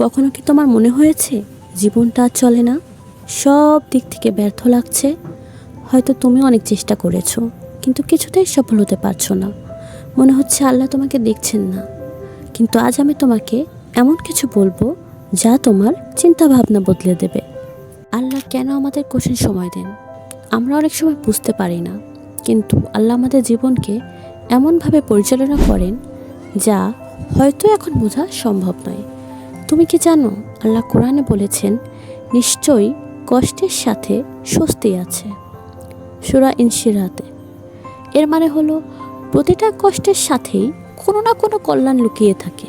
কখনো কি তোমার মনে হয়েছে জীবনটা আর চলে না? সব দিক থেকে ব্যর্থ লাগছে। হয়তো তুমি অনেক চেষ্টা করেছ, কিন্তু কিছুতেই সফল হতে পারছ না। মনে হচ্ছে আল্লাহ তোমাকে দেখছেন না। কিন্তু আজ আমি তোমাকে এমন কিছু বলব যা তোমার চিন্তা ভাবনা বদলে দেবে। আল্লাহ কেন আমাদের কঠিন সময় দেন? আমরা অনেক সময় বুঝতে পারি না, কিন্তু আল্লাহ আমাদের জীবনকে এমনভাবে পরিচালনা করেন যা হয়তো এখন বোঝা সম্ভব নয়। তুমি কি জানো, আল্লাহ কোরআনে বলেছেন, নিশ্চয়ই কষ্টের সাথে স্বস্তি আছে। সুরা ইনশিরাতে। এর মানে হলো, প্রতিটা কষ্টের সাথেই কোনো না কোনো কল্যাণ লুকিয়ে থাকে।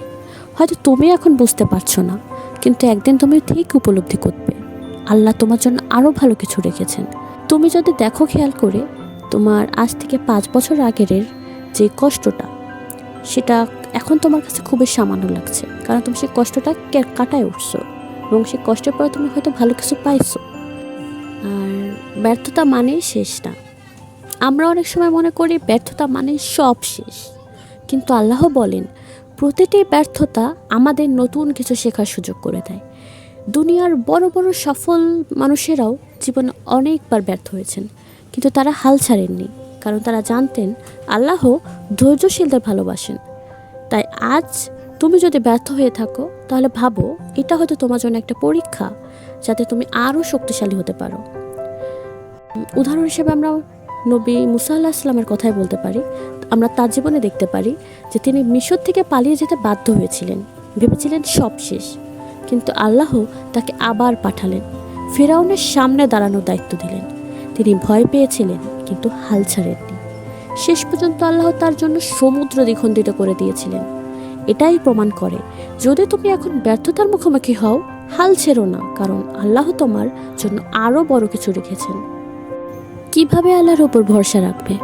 হয়তো তুমি এখন বুঝতে পারছ না, কিন্তু একদিন তুমি ঠিক উপলব্ধি করবে। আল্লাহ তোমার জন্য আরও ভালো কিছু রেখেছেন। তুমি যদি দেখো খেয়াল করে, তোমার আজ থেকে পাঁচ বছর আগের যে কষ্টটা, সেটা এখন তোমার কাছে খুবই সামান্য লাগছে, কারণ তুমি সেই কষ্টটা কাটায় উঠছো এবং সেই কষ্টের পরে তুমি হয়তো ভালো কিছু পাইছো। আর ব্যর্থতা মানেই শেষ না। আমরা অনেক সময় মনে করি ব্যর্থতা মানেই সব শেষ, কিন্তু আল্লাহ বলেন, প্রতিটি ব্যর্থতা আমাদের নতুন কিছু শেখার সুযোগ করে দেয়। দুনিয়ার বড় বড় সফল মানুষেরাও জীবনে অনেকবার ব্যর্থ হয়েছেন, কিন্তু তারা হাল ছাড়েননি, কারণ তারা জানতেন আল্লাহ ধৈর্যশীলদের ভালোবাসেন। আজ তুমি যদি ব্যর্থ হয়ে থাকো, তাহলে ভাবো, এটা হয়তো তোমার জন্য একটা পরীক্ষা, যাতে তুমি আরও শক্তিশালী হতে পারো। উদাহরণ হিসেবে আমরা নবী মুসা আল্লাহ ইসলামের কথাই বলতে পারি। আমরা তার জীবনে দেখতে পারি যে তিনি মিশর থেকে পালিয়ে যেতে বাধ্য হয়েছিলেন, ভেবেছিলেন সব শেষ। কিন্তু আল্লাহ তাকে আবার পাঠালেন, ফেরাউনের সামনে দাঁড়ানোর দায়িত্ব দিলেন। তিনি ভয় পেয়েছিলেন, কিন্তু হাল ছাড়েননি। শেষ পর্যন্ত আল্লাহ তার জন্য সমুদ্র দ্বিখণ্ডিত করে দিয়েছিলেন। এটাই প্রমাণ করে। যদি তুমি এখন ব্যর্থতার মুখোমুখি হও, হাল ছেড়ো না, কারণ আল্লাহ তোমার জন্য আরও বড় কিছু রেখেছেন। কীভাবে আল্লাহর উপর ভরসা রাখবে?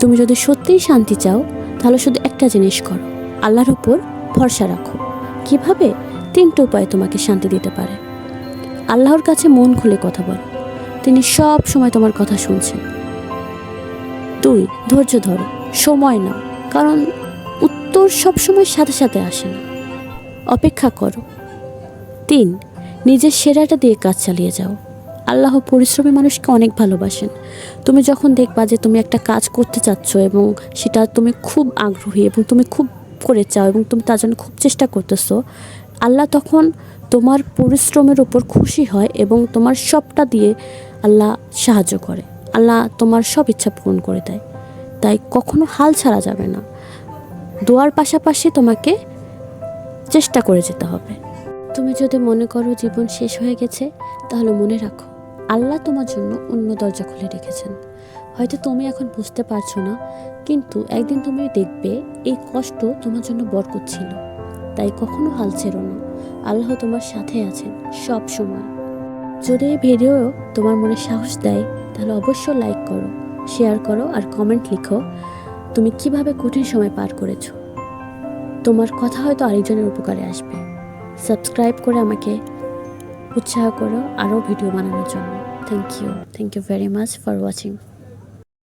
তুমি যদি সত্যিই শান্তি চাও, তাহলে শুধু একটা জিনিস করো, আল্লাহর উপর ভরসা রাখো। কীভাবে? তিনটে উপায় তোমাকে শান্তি দিতে পারে। আল্লাহর কাছে মন খুলে কথা বলো। তিনি সব সময় তোমার কথা শুনছেন। দুই, ধৈর্য ধরো, সময় নাও, কারণ উত্তর সবসময় সাথে সাথে আসে না। অপেক্ষা করো। তিন, নিজের সেরাটা দিয়ে কাজ চালিয়ে যাও। আল্লাহ পরিশ্রমী মানুষকে অনেক ভালোবাসেন। তুমি যখন দেখবা যে তুমি একটা কাজ করতে চাচ্ছ এবং সেটা তুমি খুব আগ্রহী এবং তুমি খুব করে চাও এবং তুমি তার জন্য খুব চেষ্টা করতেছো, আল্লাহ তখন তোমার পরিশ্রমের উপর খুশি হয় এবং তোমার সবটা দিয়ে আল্লাহ সাহায্য করে। আল্লাহ তোমার সব ইচ্ছা পূরণ করে দেয়। তাই কখনো হাল ছাড়া যাবে না। দোয়ার পাশাপাশি তোমাকে চেষ্টা করে যেতে হবে। তুমি যদি মনে করো জীবন শেষ হয়ে গেছে, তাহলে মনে রাখো, আল্লাহ তোমার জন্য অন্য দরজা খুলে রেখেছেন। হয়তো তুমি এখন বুঝতে পারছ না, কিন্তু একদিন তুমি দেখবে এই কষ্ট তোমার জন্য বরকত ছিল। তাই কখনো হাল ছেড়ো না, আল্লাহ তোমার সাথে আছেন সব সময়। যদি এই ভিডিও তোমার মনে সাহস দেয়, তাহলে অবশ্যই লাইক করো শেয়ার করো আর কমেন্ট লিখো, তুমি কীভাবে কঠিন সময় পার করেছ। তোমার কথা হয়তো আরেকজনের উপকারে আসবে। সাবস্ক্রাইব করে আমাকে উৎসাহ করো আরও ভিডিও বানানোর জন্য। Thank you thank you very much for watching